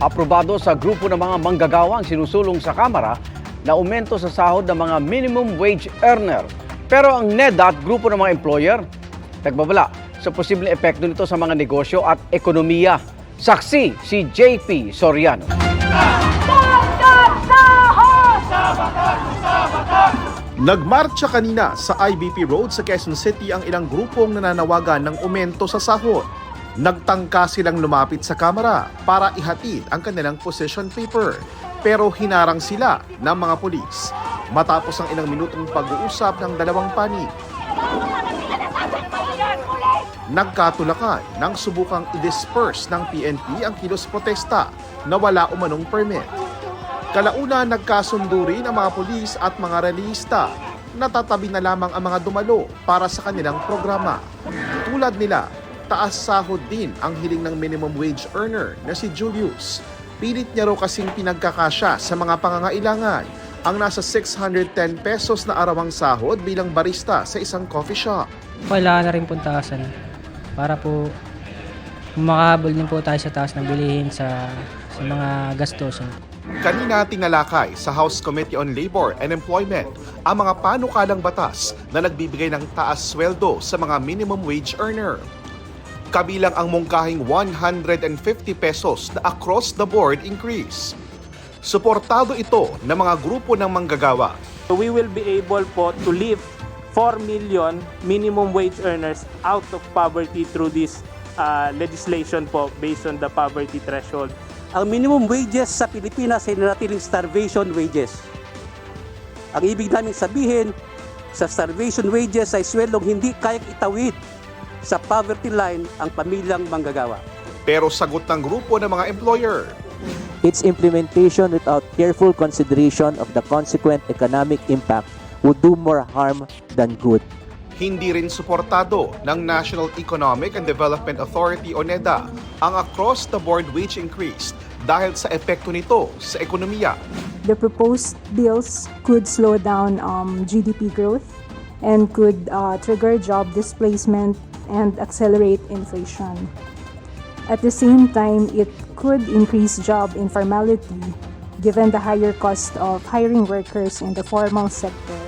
Aprobado sa grupo ng mga manggagawang sinusulong sa Kamara na aumento sa sahod ng mga minimum wage earner. Pero ang NEDA grupo ng mga employer, nagbabala sa posibleng epekto nito sa mga negosyo at ekonomiya. Saksi si JP Soriano. Nagmarcha kanina sa IBP Road sa Quezon City ang ilang grupong nananawagan ng umento sa sahod. Nagtangka silang lumapit sa kamera para ihatid ang kanilang position paper. Pero hinarang sila ng mga pulis. Matapos ang ilang minutong pag-uusap ng dalawang panig, nagkatulakan nang subukang i-disperse ng PNP ang kilos protesta na wala umanong permit. Kalauna nagkasundo rin ang mga pulis at mga realista. Natatabi na lamang ang mga dumalo para sa kanilang programa. Tulad nila, taas sahod din ang hiling ng minimum wage earner na si Julius. Pilit niya raw kasing pinagkakasya sa mga pangangailangan ang nasa 610 pesos na arawang sahod bilang barista sa isang coffee shop. Kailangan na rin pong taasan para po makahabol din po tayo sa taas ng bilihin sa, sa mga gastusin. Kanina tinalakay sa House Committee on Labor and Employment ang mga panukalang batas na nagbibigay ng taas sweldo sa mga minimum wage earner. Kabilang ang mungkahing 150 pesos na across the board increase. Suportado ito ng mga grupo ng manggagawa. we will be able po to lift 4 million minimum wage earners out of poverty through this uh, legislation po based on the poverty threshold. ang minimum wages sa Pilipinas ay nanatiling starvation wages. Ang ibig namin sabihin, sa starvation wages ay sweldong hindi kayang itawid sa poverty line ang pamilyang manggagawa. Pero sagot ng grupo ng mga employer, Its implementation without careful consideration of the consequent economic impact would do more harm than good. hindi rin suportado ng National Economic and Development Authority o NEDA ang across-the-board wage increase dahil sa epekto nito sa ekonomiya. the proposed bills could slow down um, GDP growth and could uh, trigger job displacement and accelerate inflation. At the same time, it could increase job informality given the higher cost of hiring workers in the formal sector.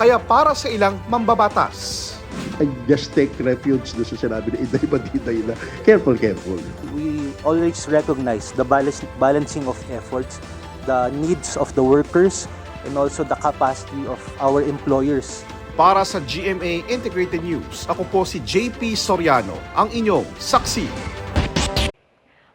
Kaya para sa ilang mambabatas, I just take refuge doon sa sinabi na Inday Bandiday na careful, careful. We always recognize the balance, balancing of efforts, the needs of the workers, and also the capacity of our employers para sa GMA Integrated News, ako po si JP Soriano, ang inyong saksi.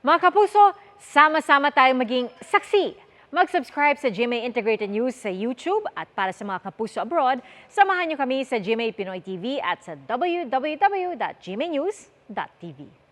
Mga kapuso, sama-sama tayong maging saksi. Mag-subscribe sa GMA Integrated News sa YouTube at para sa mga kapuso abroad, samahan niyo kami sa GMA Pinoy TV at sa www.gmanews.tv.